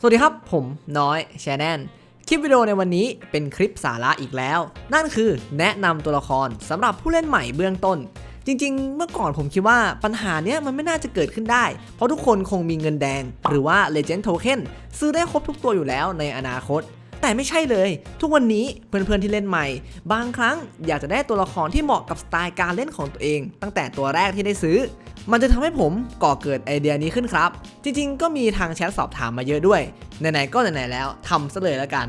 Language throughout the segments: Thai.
สวัสดีครับ ผมน้อยแชนแนนคลิปวิดีโอในวันนี้เป็นคลิปสาระอีกแล้ว นั่นคือแนะนำตัวละครสำหรับผู้เล่นใหม่เบื้องต้น จริงๆ เมื่อก่อนผมคิดว่าปัญหาเนี้ยมันไม่น่าจะเกิดขึ้นได้ เพราะทุกคนคงมีเงินแดง หรือว่า Legend Token ซื้อได้ครบทุกตัวอยู่แล้วในอนาคต แต่ไม่ใช่เลย ทุกวันนี้เพื่อนๆที่เล่นใหม่ บางครั้งอยากจะได้ตัวละครที่เหมาะกับสไตล์การเล่นของตัวเอง ตั้งแต่ตัวแรกที่ได้ซื้อ มันจะทำให้ผมก่อเกิดไอเดียนี้ขึ้นครับ จริงๆ ก็มีทางแชทสอบถามมาเยอะด้วย ไหนๆ ก็ไหนๆ แล้วทำซะเลยแล้วกัน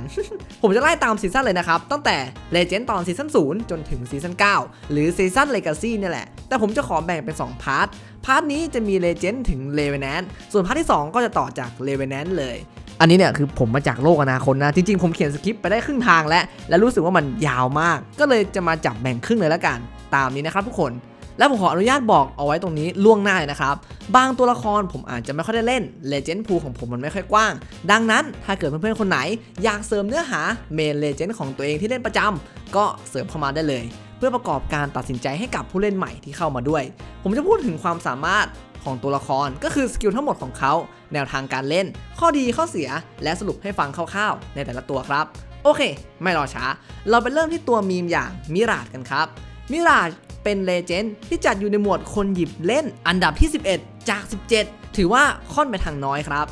ผมจะไล่ตามซีซั่นเลยนะครับ ตั้งแต่ Legend ตอนซีซั่น0จนถึงซีซั่น9หรือซีซั่น Legacy เนี่แหละ แต่ผมจะขอแบ่งเป็น 2 พาร์ท พาร์ทนี้จะมี Legend ถึง l e v e n a n t ส่วนพาร์ทที่ 2 ก็จะต่อจาก l e v e n a n t เลย อันนี้เนี่ยคือผมมาจากโลกอนาคตนะ จริงๆ ผมเขียนสคริปต์ไปได้ครึ่งทางแล้ว และรู้สึกว่ามันยาวมาก ก็เลยจะมาจับแบ่งครึ่งเลยแล้วกัน ตามนี้นะครับทุกคน และผมขออนุญาตบอกเอาไว้ตรงนี้ล่วงหน้าเลยนะครับ บางตัวละครผมอาจจะไม่ค่อยได้เล่น Legend Pool ของผมมันไม่ค่อยกว้าง ดังนั้นถ้าเกิดเพื่อนๆคนไหน อยากเสริมเนื้อหาเมน Legend ของตัวเองที่เล่นประจำก็เสริมเข้ามาได้เลยเพื่อประกอบการตัดสินใจให้กับผู้เล่นใหม่ที่เข้ามาด้วย ผมจะพูดถึงความสามารถ ของตัวละครก็คือสกิลทั้งหมดของเขา แนวทางการเล่น ข้อดีข้อเสียและสรุปให้ฟังคร่าวๆ ในแต่ละตัวครับ โอเค ไม่รอช้า เราไปเริ่มที่ตัวมีมอย่างมิราดกันครับ มิราดเป็นเลเจนด์ที่จัดอยู่ในหมวดคนหยิบเล่นอันดับที่ 11 จาก 17 ถือว่าค่อนไปทางน้อยครับ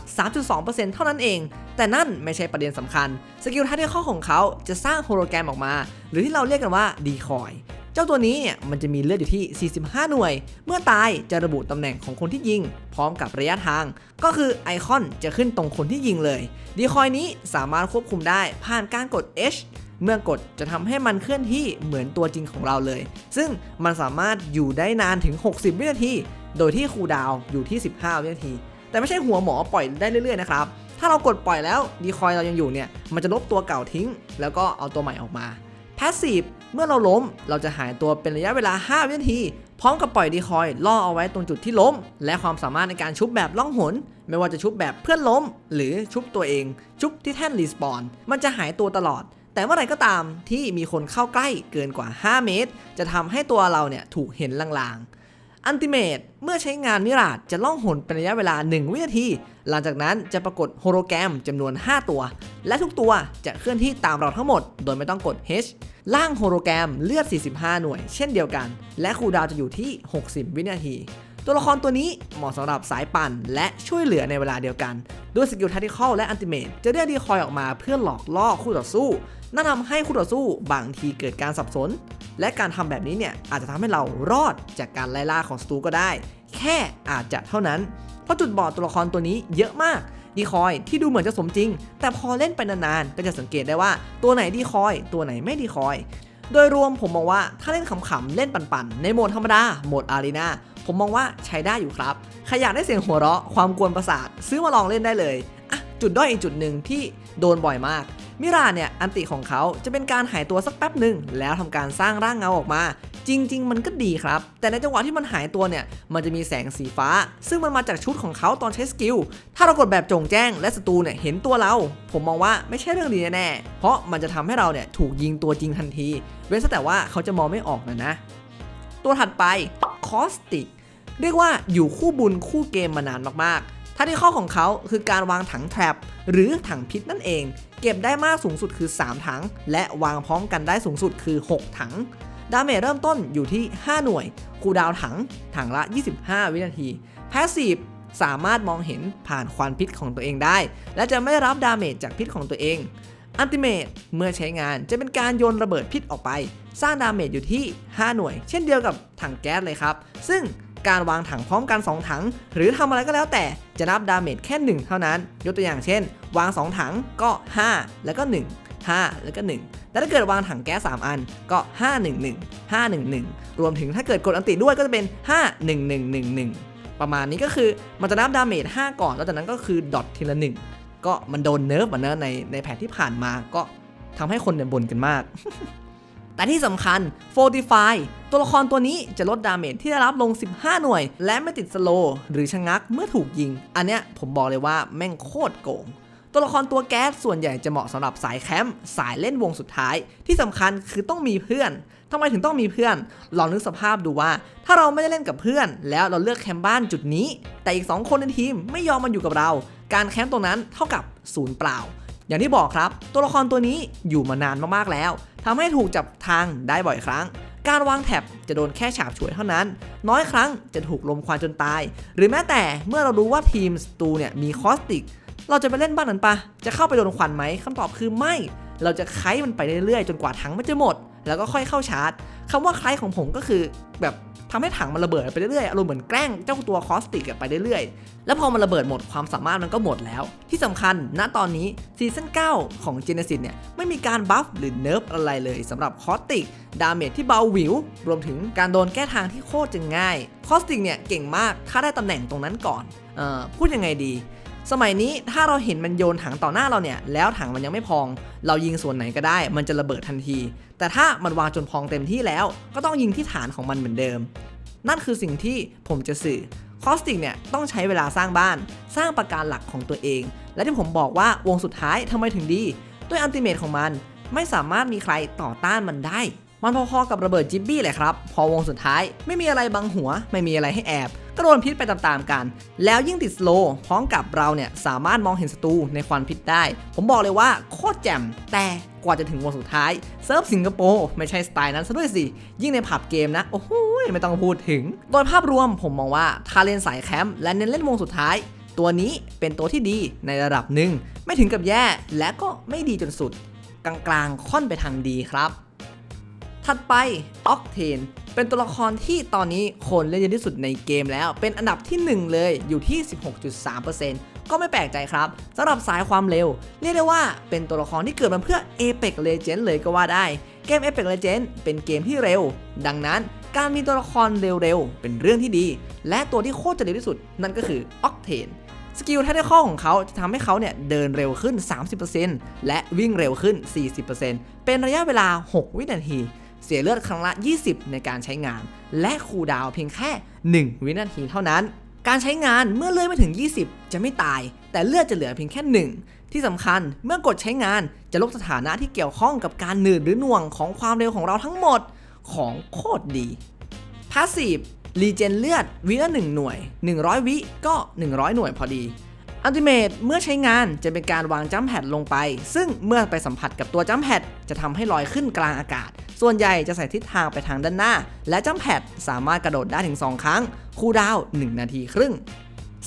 3.2%เท่านั้นเอง แต่นั่นไม่ใช่ประเด็นสำคัญ สกิลท่าที่ข้อของเขาจะสร้างโฮโลแกรมออกมา หรือที่เราเรียกกันว่าดีคอย เจ้าตัวนี้เนี่ยมันจะมีเลือดอยู่ที่ 45 หน่วย เมื่อตายจะระบุตำแหน่งของคนที่ยิง พร้อมกับระยะทาง ก็คือไอคอนจะขึ้นตรงคนที่ยิงเลยดีคอยนี้สามารถควบคุมได้ผ่านการกด H เมื่อกดจะทำให้มันเคลื่อนที่เหมือนตัวจริงของเราเลย ซึ่งมันสามารถอยู่ได้นานถึง 60 วินาที โดยที่คูดาวอยู่ที่ 15 วินาที แต่ไม่ใช่หัวหมอปล่อยได้เรื่อยๆนะครับ ถ้าเรากดปล่อยแล้วดีคอยเรายังอยู่เนี่ย มันจะลบตัวเก่าทิ้ง แล้วก็เอาตัวใหม่ออกมา พาสซีฟ เมื่อเราล้มเราจะหายตัวเป็นระยะเวลา 5 วินาที พร้อมกับปล่อยดีคอยล่อเอาไว้ตรงจุดที่ล้ม และความสามารถในการชุบแบบล่องหน ไม่ว่าจะชุบแบบเพื่อนล้ม หรือชุบตัวเอง ชุบที่แท่นรีสปอนมันจะหายตัวตลอด แต่เมื่อไรก็ตามที่มีคนเข้าใกล้เกินกว่า 5 เมตร จะทำให้ตัวเราเนี่ยถูกเห็นลางๆ อันติเมตเมื่อใช้งานมิราดจะล่องหนเป็นระยะเวลา 1 วินาที หลังจากนั้นจะปรากฏโฮโลแกรมจำนวน 5 ตัว และทุกตัวจะเคลื่อนที่ตามเราทั้งหมด โดยไม่ต้องกด H ล่างโฮโลแกรมเลือด 45 หน่วย เช่นเดียวกัน และคูลดาวจะอยู่ที่ 60 วินาที ตัวละครตัวนี้เหมาะสำหรับสายปั่นและช่วยเหลือในเวลาเดียวกัน ด้วยสกิลทัติคอลและอันติเมตจะเรียกดีคอยออกมาเพื่อหลอกล่อคู่ต่อสู้นั่นทำให้คู่ต่อสู้บางทีเกิดการสับสน และการทำแบบนี้เนี่ยอาจจะทำให้เรารอดจากการไล่ล่าของศัตรูก็ได้ แค่อาจจะเท่านั้น เพราะจุดบอดตัวละครตัวนี้เยอะมากดีคอยที่ดูเหมือนจะสมจริง แต่พอเล่นไปนานๆ ก็จะสังเกตได้ว่าตัวไหนดีคอย ตัวไหนไม่ดีคอย โดยรวมผมมองว่าถ้าเล่นขำๆ เล่นปั่นๆ ในโหมดธรรมดา โหมดอารีนา ผมมองว่าใช้ได้อยู่ครับ ใครอยากได้เสียงหัวเราะความกวนประสาทซื้อมาลองเล่นได้เลยอะจุดด้อยอีกจุดหนึ่งที่โดนบ่อยมาก มิราเนี่ยอันติของเขาจะเป็นการหายตัวสักแป๊บหนึ่งแล้วทำการสร้างร่างเงาออกมา จริง ๆ มันก็ดีครับ แต่ในจังหวะที่มันหายตัวเนี่ยมันจะมีแสงสีฟ้า ซึ่งมันมาจากชุดของเขาตอนใช้สกิลถ้าเรากดแบบจงแจ้งและศัตรูเนี่ยเห็นตัวเรา ผมมองว่าไม่ใช่เรื่องดีแน่ๆเพราะมันจะทำให้เราเนี่ยถูกยิงตัวจริงทันที เว้นแต่ว่าเขาจะมองไม่ออกนะนะ ตัวถัดไปคอสติก เรียกว่าอยู่คู่บุญคู่เกมมานานมากๆถ้าที่ข้อของเขาคือการวางถังแทรปหรือถังพิษนั่นเอง เก็บได้มากสูงสุดคือ 3 ถัง และวางพร้อมกันได้สูงสุดคือ 6 ถัง ดาเมจเริ่มต้นอยู่ที่ 5 หน่วย คูดาวถัง ถังละ 25 วินาที แพสซีฟสามารถมองเห็นผ่านควันพิษของตัวเองได้ และจะไม่ได้รับดาเมจจากพิษของตัวเองอันติเมตเมื่อใช้งานจะเป็นการโยนระเบิดพิษออกไป สร้างดาเมจอยู่ที่ 5 หน่วย เช่นเดียวกับถังแก๊สเลยครับ ซึ่ง การวางถังพร้อมกัน 2 ถัง หรือทำอะไรก็แล้วแต่จะนับดาเมจแค่ 1 เท่านั้น ยกตัวอย่างเช่น วาง 2 ถังก็ 5 แล้วก็ 1 5 แล้วก็ 1 แต่ถ้าเกิดวางถังแก๊ส3อันก็ 5 1 1 5 1 1 รวมถึงถ้าเกิดกดอันติด้วยก็จะเป็น 5 1 1 1 1 ประมาณนี้ก็คือมันจะนับดาเมจ5 ก่อน แล้วจากนั้นก็คือดอททีละ 1 ก็มันโดนเนิร์ฟอะนะในในแพทที่ผ่านมาก็ทำให้คนเนี่ยบ่นกันมาก แต่ที่สำคัญ Fortify ตัวละครตัวนี้จะลดดาเมจที่ได้รับลง 15 หน่วย และไม่ติดสโลว์หรือชะงักเมื่อถูกยิง อันเนี้ยผมบอกเลยว่าแม่งโคตรโกง ตัวละครตัวแก๊สส่วนใหญ่จะเหมาะสำหรับสายแคมป์สายเล่นวงสุดท้าย ที่สำคัญคือต้องมีเพื่อนทำไมถึงต้องมีเพื่อน ลองนึกสภาพดูว่า ถ้าเราไม่ได้เล่นกับเพื่อน แล้วเราเลือกแคมป์บ้านจุดนี้ แต่อีก 2 คนในทีมไม่ยอมมาอยู่กับเรา การแคมป์ตรงนั้นเท่ากับศูนย์เปล่า อย่างที่บอกครับ ตัวละครตัวนี้อยู่มานานมากๆแล้ว ทำให้ถูกจับทางได้บ่อยครั้ง การวางแท็บจะโดนแค่ฉาบฉวยเท่านั้น น้อยครั้งจะถูกลมควันจนตาย หรือแม้แต่เมื่อเรารู้ว่าทีมสตูเนี่ยมีคอสติก เราจะไปเล่นบ้านนั้นปะจะเข้าไปโดนควันไหมคำตอบคือไม่ เราจะไคมันไปเรื่อยๆจนกว่าถังมันจะหมด แล้วก็ค่อยเข้าชาร์จคำว่าไคของผมก็คือแบบทำให้ถังมันระเบิดไปเรื่อยๆอารมณ์เหมือนแกล้งเจ้าตัวคอสติกไปเรื่อยๆ แล้วพอมันระเบิดหมดความสามารถมันก็หมดแล้ว ที่สำคัญณตอนนี้ซีซั่น9 ของ Genesis เนี่ยไม่มีการบัฟหรือเนิร์ฟอะไรเลยสำหรับคอสติกดาเมจที่เบาหวิว รวมถึงการโดนแก้ทางที่โคตรจะง่ายคอสติกเนี่ยเก่งมากถ้าได้ตำแหน่งตรงนั้นก่อนเออพูดยังไงดี สมัยนี้ถ้าเราเห็นมันโยนถังต่อหน้าเราเนี่ยแล้วถังมันยังไม่พอง เรายิงส่วนไหนก็ได้ มันจะระเบิดทันที แต่ถ้ามันวางจนพองเต็มที่แล้ว ก็ต้องยิงที่ฐานของมันเหมือนเดิม นั่นคือสิ่งที่ผมจะสื่อ คอสติกเนี่ยต้องใช้เวลาสร้างบ้าน สร้างประการหลักของตัวเอง และที่ผมบอกว่าวงสุดท้ายทำไมถึงดี ด้วยอันติเมทของมันไม่สามารถมีใครต่อต้านมันได้ มันพอๆกับระเบิดจิบบี้เลยครับ พอวงสุดท้ายไม่มีอะไรบังหัว ไม่มีอะไรให้แอบ ก็โดนพิษไปตามๆกัน แล้วยิ่งติดสโลพร้อมกับเราเนี่ยสามารถมองเห็นศัตรูในควันพิษได้ ผมบอกเลยว่าโคตรแจ่มแต่กว่าจะถึงวงสุดท้ายเซิร์ฟสิงคโปร์ไม่ใช่สไตล์นั้นซะด้วยสิ ยิ่งในผับเกมนะ โอ้โหไม่ต้องพูดถึง โดยภาพรวมผมมองว่าถ้าเล่นสายแคมป์และเน้นเล่นวงสุดท้าย ตัวนี้เป็นตัวที่ดีในระดับหนึ่ง ไม่ถึงกับแย่และก็ไม่ดีจนสุด กลางๆค่อนไปทางดีครับ ถัดไป Octane เป็นตัวละครที่ตอนนี้คนเล่นเยอะที่สุดในเกมแล้ว เป็นอันดับที่ 1 เลยอยู่ที่ 16.3%ก็ไม่แปลกใจครับสำหรับสายความเร็ว เรียกได้ว่าเป็นตัวละครที่เกิดมาเพื่อ Apex Legends เลยก็ว่าได้ เกม Apex Legends เป็นเกมที่เร็ว ดังนั้นการมีตัวละครเร็วๆ เป็นเรื่องที่ดี และตัวที่โคตรจะเร็วที่สุดนั่นก็คือ Octane สกิลเทคนิคของเขาจะทำให้เขาเนี่ยเดินเร็วขึ้น 30%และวิ่งเร็วขึ้น 40%เป็นระยะเวลา 6 วินาที เสียเลือดครั้งละ 20 ในการใช้งาน และคูลดาวเพียงแค่ 1 วินาทีเท่านั้น การใช้งานเมื่อเลื่อยไม่ถึง 20 จะไม่ตาย แต่เลือดจะเหลือเพียงแค่ 1 ที่สำคัญเมื่อกดใช้งานจะลบสถานะที่เกี่ยวข้องกับการหนืดหรือหน่วงของความเร็วของเราทั้งหมดของโคตรดีพาสซีฟรีเจนเลือดวิละ1หน่วย 100 วิก็ 100 หน่วยพอดีอัลติเมทเมื่อใช้งานจะเป็นการวางจัมแพดลงไป ซึ่งเมื่อไปสัมผัสกับตัวจัมแพดจะทำให้ลอยขึ้นกลางอากาศ ส่วนใหญ่จะใส่ทิศทางไปทางด้านหน้า และจัมแพดสามารถกระโดดได้ถึง 2 ครั้ง คูดาวน์1นาทีครึ่ง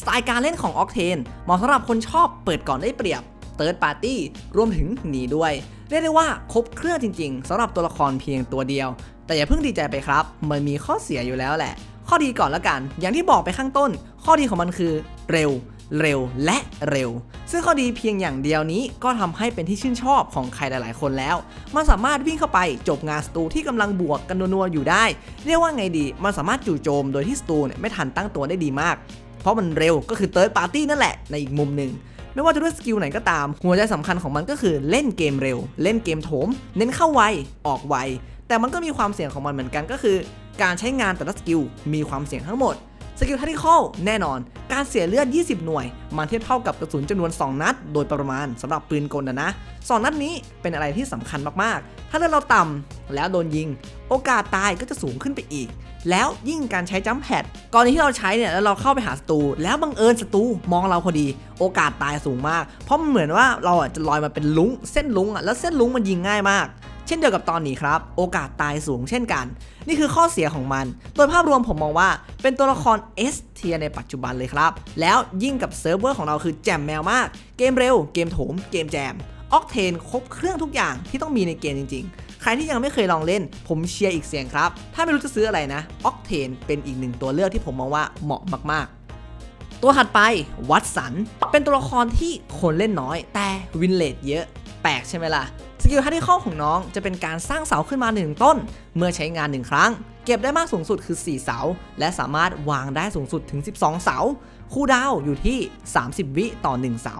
สไตล์การเล่นของ Octane เหมาะสำหรับคนชอบเปิดก่อนได้เปรียบเติร์ดปาร์ตี้รวมถึงหนีด้วย เรียกได้ว่าครบเครื่องจริงๆสำหรับตัวละครเพียงตัวเดียว แต่อย่าเพิ่งดีใจไปครับ มันมีข้อเสียอยู่แล้วแหละ ข้อดีก่อนละกัน อย่างที่บอกไปข้างต้น ข้อดีของมันคือเร็ว เร็วและเร็ว ซึ่งข้อดีเพียงอย่างเดียวนี้ก็ทำให้เป็นที่ชื่นชอบของใครหลาย ๆ คนแล้ว มันสามารถวิ่งเข้าไปจบงานสตูที่กำลังบวกกันนัวๆอยู่ได้ เรียกว่าไงดี มันสามารถจู่โจมโดยที่สตูเนี่ยไม่ทันตั้งตัวได้ดีมาก เพราะมันเร็วก็คือเติร์ดปาร์ตี้นั่นแหละในอีกมุมหนึ่งไม่ว่าจะด้วยสกิลไหนก็ตาม หัวใจสำคัญของมันก็คือเล่นเกมเร็ว เล่นเกมโถม เน้นเข้าไว ออกไว แต่มันก็มีความเสี่ยงของมันเหมือนกันก็คือ การใช้งานแต่ละสกิลมีความเสี่ยงทั้งหมด สกิลทัติคอลแน่นอน การเสียเลือด 20 หน่วย มันเทียบเท่ากับกระสุนจำนวน 2 นัด โดยประมาณสำหรับปืนกลนะนะ 2 นัดนี้เป็นอะไรที่สำคัญมากๆ ถ้าเลือดเราต่ำแล้วโดนยิง โอกาสตายก็จะสูงขึ้นไปอีก แล้วยิ่งการใช้จัมแพดกรณีที่เราใช้เนี่ยแล้วเราเข้าไปหาศัตรูแล้วบังเอิญศัตรูมองเราพอดี โอกาสตายสูงมาก เพราะมันเหมือนว่าเราอะจะลอยมาเป็นลุงเส้นลุงอะแล้วเส้นลุงมันยิงง่ายมาก เช่นเดียวกับตอนนี้ครับ โอกาสตายสูงเช่นกัน นี่คือข้อเสียของมัน โดยภาพรวมผมมองว่าเป็นตัวละคร S เทียในปัจจุบันเลยครับ แล้วยิ่งกับเซิร์ฟเวอร์ของเราคือแจมแมวมาก เกมเร็ว เกมโถม เกมแจมออกเทนครบเครื่องทุกอย่างที่ต้องมีในเกมจริง ๆ ใครที่ยังไม่เคยลองเล่น ผมเชียร์อีกเสียงครับ ถ้าไม่รู้จะซื้ออะไรนะออกเทนเป็นอีกหนึ่งตัวเลือกที่ผมมองว่าเหมาะมากๆ ตัวถัดไปวัตสัน เป็นตัวละครที่คนเล่นน้อย แต่วินเลดเยอะ แปลกใช่ไหมล่ะ กิลทัติข้อของน้องจะเป็นการสร้างเสาขึ้นมา 1 ต้น เมื่อใช้งาน 1 ครั้ง เก็บได้มากสูงสุดคือ 4 เสา และสามารถวางได้สูงสุดถึง 12 เสา คูลดาวอยู่ที่ 30 วิต่อ 1 เสา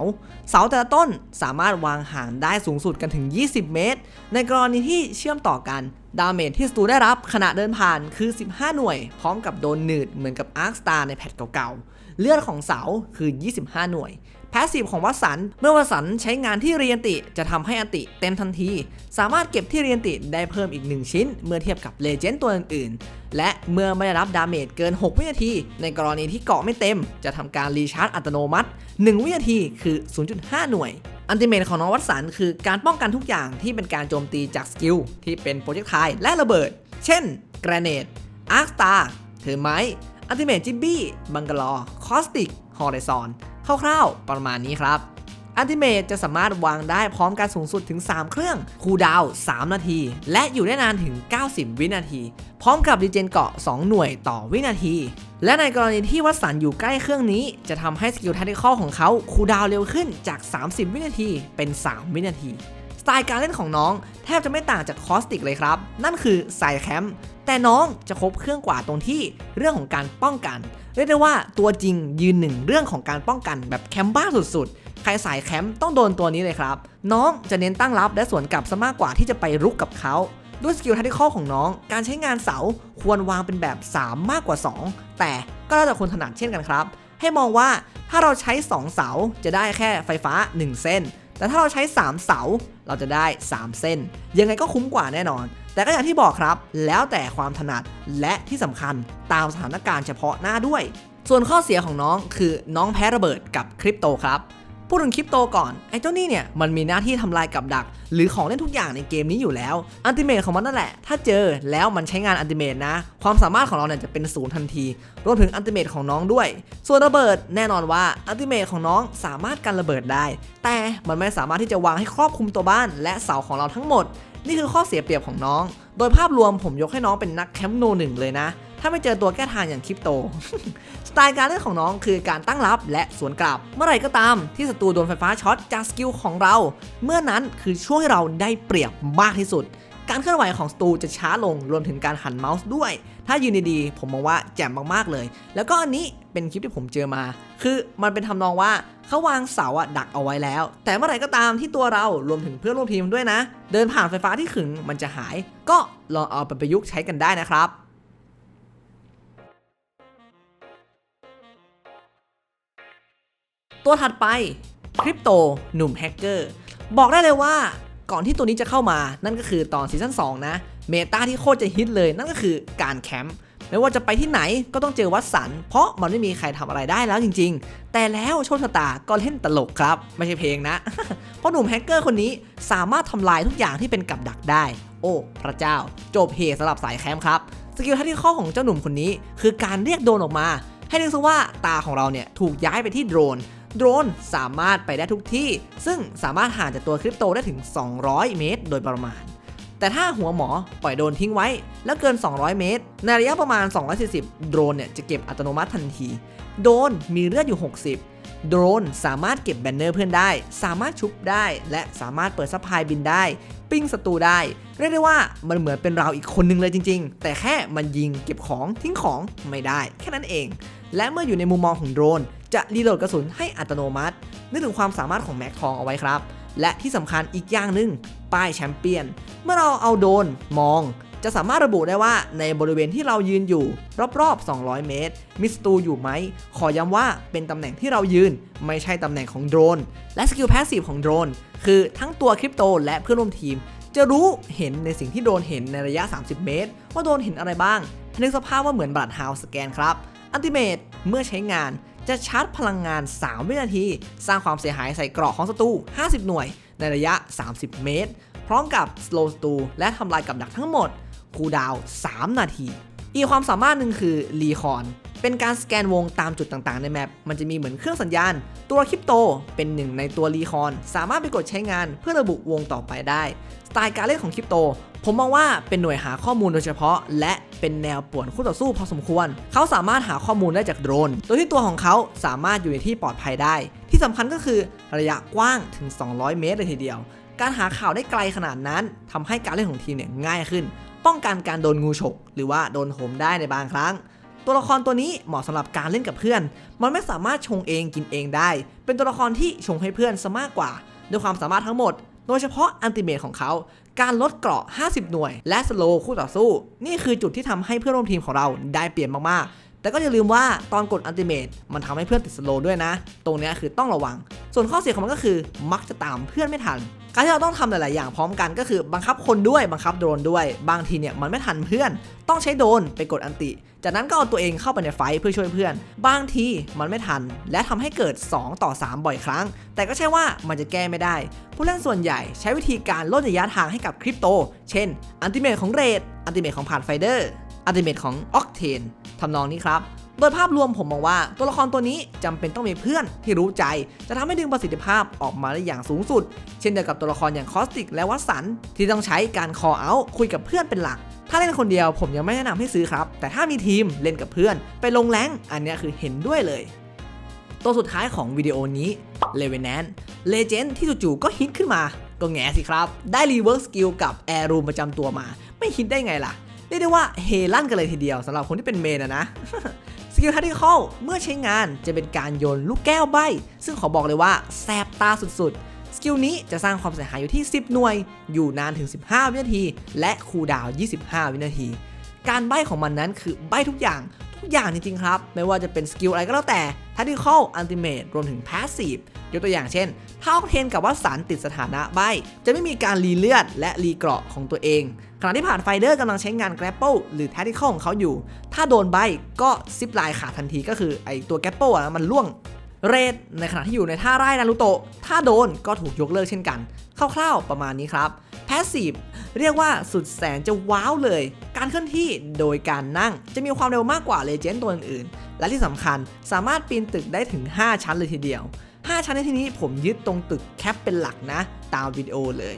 เสาแต่ละต้นสามารถวางห่างได้สูงสุดกันถึง 20 เมตร ในกรณีที่เชื่อมต่อกันดาเมจที่สตูได้รับขณะเดินผ่านคือ 15 หน่วย พร้อมกับโดนหนืดเหมือนกับอาร์คสตาร์ในแพทเก่าๆ เลือดของเสาคือ 25 หน่วย แพสซีฟของวัสันเมื่อวัสันใช้งานที่เรียนติจะทำให้อันติเต็มทันที สามารถเก็บที่เรียนติได้เพิ่มอีก 1 ชิ้น เมื่อเทียบกับเลเจนด์ตัวอื่นๆ และเมื่อไม่ได้รับดาเมจเกิน 6 วินาที ในกรณีที่เกาะไม่เต็ม จะทำการรีชาร์จอัตโนมัติ 1 วินาทีคือ 0.5 หน่วยอันติเมตของน้องวัตสันคือการป้องกันทุกอย่างที่เป็นการโจมตีจากสกิลที่เป็นโปรเจกต์ไทและระเบิด เช่นกรเนตอาร์คสตาร์เทอร์ไมอันติเมตจิบบี้ บังกลอคอสติก ฮอร์เรซอน คร่าวๆ ประมาณนี้ครับอันติเมตจะสามารถวางได้พร้อมกันสูงสุดถึง 3 เครื่อง คูดาว 3 นาที และอยู่ได้นานถึง 90 วินาที พร้อมกับรีเจนเกาะ 2 หน่วยต่อวินาที และในกรณีที่วัดสันอยู่ใกล้เครื่องนี้ จะทำให้สกิลทัติคอลของเขาคูดาวเร็วขึ้นจาก 30 วินาทีเป็น 3 วินาที สไตล์การเล่นของน้องแทบจะไม่ต่างจากคอสติกเลยครับ นั่นคือใส่แคมป์แต่น้องจะครบเครื่องกว่าตรงที่เรื่องของการป้องกัน เรียกได้ว่าตัวจริงยืนหนึ่งเรื่องของการป้องกันแบบแคมป์บ้าสุดๆ ใครสายแคมป์ต้องโดนตัวนี้เลยครับ น้องจะเน้นตั้งรับและสวนกลับซะมากกว่าที่จะไปรุกกับเขา ด้วยสกิลทัติคอของน้อง การใช้งานเสาควรวางเป็นแบบ 3 มากกว่า 2 แต่ก็แล้วแต่คนถนัดเช่นกันครับ ให้มองว่าถ้าเราใช้ 2 เสาจะได้แค่ไฟฟ้า 1 เส้น แต่ถ้าเราใช้ 3 เสาเราจะได้ 3 เส้น ยังไงก็คุ้มกว่าแน่นอน แต่ก็อย่างที่บอกครับ แล้วแต่ความถนัดและที่สำคัญตามสถานการณ์เฉพาะหน้าด้วย ส่วนข้อเสียของน้องคือน้องแพ้ระเบิดกับคริปโตครับพูดถึงคริปโตก่อน ไอ้เจ้านี่เนี่ยมันมีหน้าที่ทำลายกับดัก หรือของเล่นทุกอย่างในเกมนี้อยู่แล้ว อันติเมตของมันนั่นแหละ ถ้าเจอแล้วมันใช้งานอันติเมตนะ ความสามารถของเราเนี่ยจะเป็นศูนย์ทันที รวมถึงอันติเมตของน้องด้วย ส่วนระเบิดแน่นอนว่าอันติเมตของน้องสามารถกันระเบิดได้ แต่มันไม่สามารถที่จะวางให้ครอบคลุมตัวบ้าน และเสาของเราทั้งหมด นี่คือข้อเสียเปรียบของน้อง โดยภาพรวมผมยกให้น้องเป็นนักแคมป์โนหนึ่งเลยนะ ถ้าไม่เจอตัวแก้ทางอย่างคริปโต สไตล์การเล่นของน้องคือการตั้งรับและสวนกลับ เมื่อไหร่ก็ตามที่ศัตรูโดนไฟฟ้าช็อตจากสกิลของเรา เมื่อนั้นคือช่วงที่เราได้เปรียบมากที่สุด การเคลื่อนไหวของศัตรูจะช้าลงรวมถึงการหันเมาส์ด้วย ถ้ายืนดีๆ ผมมองว่าแจ่มมากๆเลย แล้วก็อันนี้เป็นคลิปที่ผมเจอมา คือมันเป็นทำนองว่าเขาวางเสาอะดักเอาไว้แล้ว แต่เมื่อไหร่ก็ตามที่ตัวเรารวมถึงเพื่อนร่วมทีมด้วยนะ เดินผ่านไฟฟ้าที่ขึงมันจะหาย ก็ลองเอาไปประยุกต์ใช้กันได้นะครับตัวถัดไปคริปโตหนุ่มแฮกเกอร์ บอกได้เลยว่า ก่อนที่ตัวนี้จะเข้ามา นั่นก็คือตอนซีซั่น2นะ เมตาที่โคตรจะฮิตเลย นั่นก็คือการแคมป์ไม่ว่าจะไปที่ไหนก็ต้องเจอวัดสัน เพราะมันไม่มีใครทำอะไรได้แล้วจริง ๆ แต่แล้วโชคชะตาก็เล่นตลกครับ ไม่ใช่เพลงนะ เพราะหนุ่มแฮกเกอร์คนนี้สามารถทำลายทุกอย่างที่เป็นกับดักได้ โอ้พระเจ้า จบเพสำหรับสายแคมป์ครับ สกิลทัที่ข้อของเจ้าหนุ่มคนนี้ คือการเรียกโดรนออกมา ให้นึกซะว่าตาของเราเนี่ยถูกย้ายไปที่โดรน โดรนสามารถไปได้ทุกที่ ซึ่งสามารถห่างจากตัวคริปโตได้ถึง 200 เมตร โดยประมาณ แต่ถ้าหัวหมอปล่อยโดรนทิ้งไว้ แล้วเกิน 200 เมตร ในระยะประมาณ 240 โดรนเนี่ยจะเก็บอัตโนมัติทันที โดรนมีเลือดอยู่ 60โดรนสามารถเก็บแบนเนอร์เพื่อนได้ สามารถชุบได้ และสามารถเปิดซัพพลายบินได้ ปิ้งศัตรูได้ เรียกได้ว่ามันเหมือนเป็นเราอีกคนนึงเลยจริง ๆ แต่แค่มันยิงเก็บของทิ้งของไม่ได้ แค่นั้นเอง และเมื่ออยู่ในมุมมองของโดรน จะรีโหลดกระสุนให้อัตโนมัติ นึกถึงความสามารถของแม็กทองเอาไว้ครับ และที่สำคัญอีกอย่างหนึ่งป้ายแชมเปี้ยน เมื่อเราเอาโดนมอง จะสามารถระบุได้ว่าในบริเวณที่เรายืนอยู่ รอบๆ 200 เมตร มิสตูอยู่ไหม ขอย้ำว่าเป็นตำแหน่งที่เรายืน ไม่ใช่ตำแหน่งของโดรน และสกิลแพสซีฟของโดรน คือทั้งตัวคริปโตและเพื่อนร่วมทีม จะรู้เห็นในสิ่งที่โดนเห็นในระยะ 30 เมตร ว่าโดนเห็นอะไรบ้างนึกสภาพว่าเหมือนบลัดฮาวสแกนครับอันติเมตเมื่อใช้งาน จะชาร์จพลังงาน 3 วินาที สร้างความเสียหายใส่เกราะของศัตรู 50 หน่วย ในระยะ 30 เมตร พร้อมกับ slow ศัตรูและทำลายกับดักทั้งหมด คูดาว 3 นาที อีกความสามารถหนึ่งคือรีคอนเป็นการสแกนวงตามจุดต่างๆ ในแมป มันจะมีเหมือนเครื่องสัญญาณ ตัวคริปโตเป็นหนึ่งในตัวรีคอน สามารถไปกดใช้งานเพื่อระบุวงต่อไปได้ สไตล์การเล่นของคริปโต ผมมองว่าเป็นหน่วยหาข้อมูลโดยเฉพาะ และ เป็นแนวป่วนคู่ต่อสู้พอสมควร เขาสามารถหาข้อมูลได้จากโดรน โดยที่ตัวของเขาสามารถอยู่ในที่ปลอดภัยได้ ที่สำคัญก็คือระยะกว้างถึง 200 เมตรเลยทีเดียว การหาข่าวได้ไกลขนาดนั้นทำให้การเล่นของทีมเนี่ยง่ายขึ้น ป้องกันการโดนงูฉก หรือว่าโดนโหมได้ในบางครั้ง ตัวละครตัวนี้เหมาะสำหรับการเล่นกับเพื่อน มันไม่สามารถชงเองกินเองได้ เป็นตัวละครที่ชงให้เพื่อนซะมากกว่า ด้วยความสามารถทั้งหมด โดยเฉพาะอันติเมตของเขา การลดเกราะ 50 หน่วย และสโลว์คู่ต่อสู้ นี่คือจุดที่ทำให้เพื่อนร่วมทีมของเราได้เปลี่ยนมากๆ แต่แต่ก็อย่าลืมว่าตอนกดอันติเมตมันทำให้เพื่อนติดสโลว์ด้วยนะ ตรงนี้คือต้องระวัง ส่วนข้อเสียของมันก็คือมักจะตามเพื่อนไม่ทันการที่เราต้องทำหลาย ๆ อย่างพร้อมกันก็คือบังคับคนด้วยบังคับโดรนด้วย บางทีเนี่ยมันไม่ทันเพื่อน ต้องใช้โดนไปกดอันติ จากนั้นก็เอาตัวเองเข้าไปในไฟเพื่อช่วยเพื่อน บางทีมันไม่ทัน และทำให้เกิด 2 ต่อ 3 บ่อยครั้ง แต่ก็ใช่ว่ามันจะแก้ไม่ได้ ผู้เล่นส่วนใหญ่ใช้วิธีการลดระยะทางให้กับคริปโต เช่น อันติเมตของเรดอันติเมตของผ่านไฟเดอร์อันติเมตของออกเทนทำนองนี้ครับ โดยภาพรวมผมมองว่าตัวละครตัวนี้จำเป็นต้องมีเพื่อนที่รู้ใจ จะทำให้ดึงประสิทธิภาพออกมาได้อย่างสูงสุด เช่นเดียวกับตัวละครอย่างคอสติกและวัตสันที่ต้องใช้การคอเอาคุยกับเพื่อนเป็นหลัก ถ้าเล่นคนเดียวผมยังไม่แนะนำให้ซื้อครับ แต่ถ้ามีทีมเล่นกับเพื่อน ไปลงแรงอันนี้คือเห็นด้วยเลย ตัวสุดท้ายของวิดีโอนี้เลเวนแนนเลเจนที่จู่ๆก็ฮิตขึ้นมาก็แง่สิครับ ได้รีเวิร์สสกิลกับแอร์รูมประจำตัวมา ไม่ฮิตได้ไงล่ะ เรียกได้ว่าเฮลั่นกันเลยทีเดียวสำหรับคนที่เป็นเมนอะนะ กิลทัตติคอลเมื่อใช้งานจะเป็นการโยนลูกแก้วใบ ซึ่งขอบอกเลยว่าแสบตาสุดๆ สกิลนี้จะสร้างความเสียหายอยู่ที่ 10 หน่วย อยู่นานถึง 15 วินาที และคูลดาว 25 วินาที การใบของมันนั้นคือใบทุกอย่าง ทุกอย่างจริงๆครับ ไม่ว่าจะเป็นสกิลอะไรก็แล้วแต่ Tactical Ultimate รวมถึง Passive ยกตัวอย่างเช่น ถ้าออกเทนกับว่าสารติดสถานะใบ จะไม่มีการรีเลือดและรีเกราะของตัวเอง ขณะที่ผ่านไฟเดอร์กำลังใช้งาน Grapple หรือ Tactical ของเขาอยู่ ถ้าโดนใบก็ซิปไลน์ขาดทันทีก็คือไอตัว Grapple อะมันล่วงเรดในขณะที่อยู่ในท่าไร่นารุโตะถ้าโดนก็ถูกยกเลิกเช่นกันคร่าวๆประมาณนี้ครับแพสซีฟเรียกว่าสุดแสนจะว้าวเลย การเคลื่อนที่โดยการนั่งจะมีความเร็วมากกว่าเลเจนด์ตัวอื่นๆ และที่สำคัญสามารถปีนตึกได้ถึง 5 ชั้นเลยทีเดียว 5 ชั้นในที่นี้ผมยึดตรงตึกแคปเป็นหลักนะ ตามวิดีโอเลย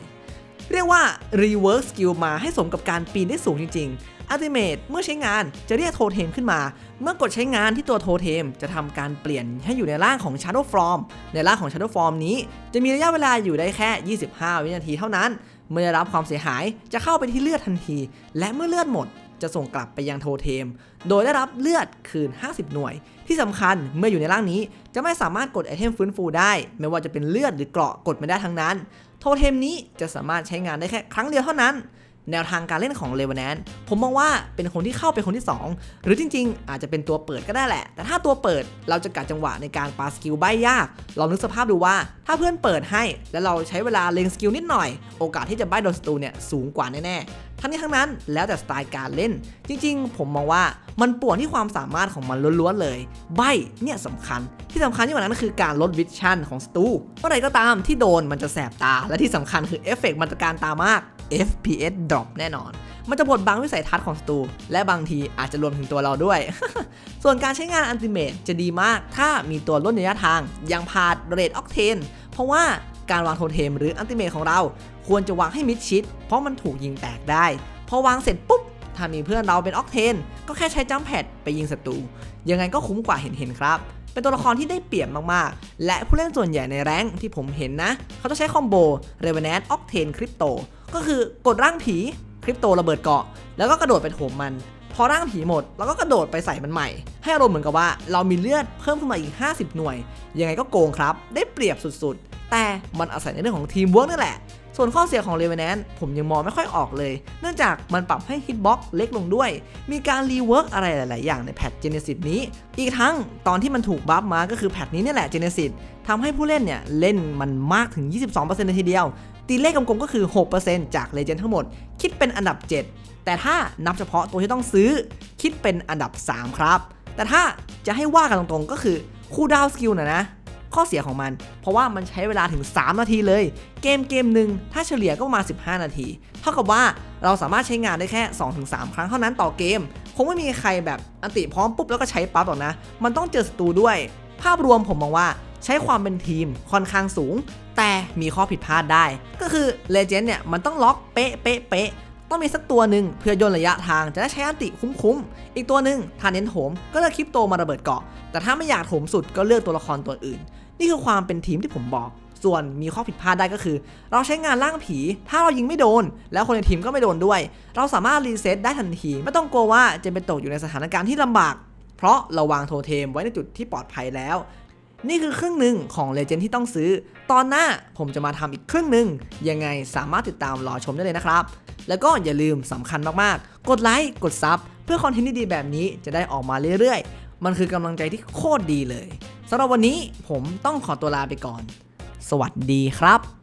เรียกว่า rework skill มาให้สมกับการปีนได้สูงจริงๆ Ultimate เมื่อใช้งานจะเรียกโทเทมขึ้นมา เมื่อกดใช้งานที่ตัวโทเทมจะทำการเปลี่ยนให้อยู่ในร่างของ Shadow Form ในร่างของ Shadow Form นี้ จะมีระยะเวลาอยู่ได้แค่ 25 วินาทีเท่านั้น เมื่อได้รับความเสียหายจะเข้าไปที่เลือดทันที และเมื่อเลือดหมดจะส่งกลับไปยังโทเทม โดยได้รับเลือดคืน 50 หน่วย ที่สำคัญเมื่ออยู่ในร่างนี้ จะไม่สามารถกดไอเทมฟื้นฟูได้ ไม่ว่าจะเป็นเลือดหรือเกราะกดไม่ได้ทั้งนั้น โทเทมนี้จะสามารถใช้งานได้แค่ครั้งเดียวเท่านั้น แนวทางการเล่นของเลวานนผมมองว่าเป็นคนที่เข้าเป็นคนที่ 2 หรือจริง ๆ อาจจะเป็นตัวเปิดก็ได้แหละ แต่ถ้าตัวเปิดเราจะกัดจังหวะในการปาสกิลใบยากลองนึกสภาพดูว่า ถ้าเพื่อนเปิดให้ แล้วเราใช้เวลาเล็งสกิลนิดหน่อย โอกาสที่จะใบโดนศัตรูเนี่ยสูงกว่าแน่ๆทั้งนี้ทั้งนั้นแล้วแต่สไตล์การเล่น จริง ๆ ผมมองว่ามันป่วนที่ความสามารถของมันล้วนๆเลย ใบเนี่ยสำคัญที่สำคัญยิ่งกว่านั้นคือการลดวิชั่นของศัตรูเมื่อไรก็ตามที่โดนมันจะแสบตา และที่สำคัญคือเอฟเฟกต์มันจะการตามาก FPS drop แน่นอน มันจะบดบังวิสัยทัศน์ของศัตรูและบางทีอาจจะรวมถึงตัวเราด้วย ส่วนการใช้งานอันติเมตจะดีมาก ถ้ามีตัวลดระยะทางย่างพาดเรดออกเทนเพราะว่าการวางโทเทมหรืออันติเมตของเรา ควรจะวางให้มิดชิด เพราะมันถูกยิงแตกได้ พอวางเสร็จปุ๊บถ้ามีเพื่อนเราเป็นออกเทนก็แค่ใช้จัมแพดไปยิงศัตรูยังไงก็คุ้มกว่าเห็นเห็นๆครับ เป็นตัวละครที่ได้เปรียบมากๆ และผู้เล่นส่วนใหญ่ในแรงที่ผมเห็นนะ เขาจะใช้คอมโบ r e v e n a n t Octane Crypto ก็คือกดร่างผีคริปโตระเบิดเกาะ แล้วก็กระโดดไปโถมมันพอร่างผีหมดเราก็กระโดดไปใส่มันใหม่ ให้อารมณ์เหมือนกับว่าเรามีเลือดเพิ่มขึ้นมาอีก 50 หน่วย ยังไงก็โกงครับ ได้เปรียบสุดๆ แต่มันอาศัยในเรื่องของทีมเวิร์กนี่นแหละ ส่วนข้อเสียของ r e v e n a n t ผมยังมองไม่ค่อยออกเลย เนื่องจากมันปรับให้ฮิตบ็อกเล็กลงด้วย มีการรีเวิร์กอะไรหลาย ๆ อย่างในแพท Genesis นี้ อีกทั้งตอนที่มันถูกบัฟมาก็คือแพทนี้นี่แหละ Genesis ทำให้ผู้เล่นเนี่ยเล่นมันมากถึง 22%เลยทีเดียว ตีเลขกลมๆก็คือ 6%จากเลเจนด์ทั้งหมด คิดเป็นอันดับ 7 แต่ถ้านับเฉพาะตัวที่ต้องซื้อ คิดเป็นอันดับ 3 ครับ แต่ถ้าจะให้ว่ากันตรง ๆ ก็คือคูดาวสกิลนะนะ ข้อเสียของมัน เพราะว่ามันใช้เวลาถึง 3 นาทีเลย เกมเกมหนึ่งถ้าเฉลี่ยก็ประมาณ 15 นาที เท่ากับว่าเราสามารถใช้งานได้แค่ 2-3 ครั้งเท่านั้นต่อเกม คงไม่มีใครแบบอันติพร้อมปุ๊บแล้วก็ใช้ปั๊บหรอกนะ มันต้องเจอศัตรูด้วย ภาพรวมผมมองว่าใช้ความเป็นทีมค่อนข้างสูง แต่มีข้อผิดพลาดได้ ก็คือเลเจนด์เนี่ยมันต้องล็อกเป๊ะเป๊ะเป๊ะ ต้องมีสักตัวหนึ่งเพื่อย่นระยะทางจะได้ใช้อันติคุ้มๆ อีกตัวหนึ่งทาเน้นโถมก็เลือกคริปโตมาระเบิดเกาะ แต่ถ้าไม่อยากโถมสุดก็เลือกตัวละครตัวอื่น นี่คือความเป็นทีมที่ผมบอก ส่วนมีข้อผิดพลาดได้ก็คือ เราใช้งานล่างผี ถ้าเรายิงไม่โดน แล้วคนในทีมก็ไม่โดนด้วย เราสามารถรีเซ็ตได้ทันทีไม่ต้องกลัวว่าจะเป็นตกอยู่ในสถานการณ์ที่ลำบาก เพราะเราวางโทเทมไว้ในจุดที่ปลอดภัยแล้ว นี่คือครึ่งหนึ่งของเลเจนที่ต้องซื้อ ตอนหน้าผมจะมาทำอีกครึ่งหนึ่งยังไงสามารถติดตามรอชมได้เลยนะครับ แล้วก็อย่าลืมสำคัญมากๆ กดไลค์กดซับเพื่อคอนเทนต์ดีๆแบบนี้จะได้ออกมาเรื่อยๆ มันคือกำลังใจที่โคตรดีเลยสำหรับวันนี้ผมต้องขอตัวลาไปก่อน สวัสดีครับ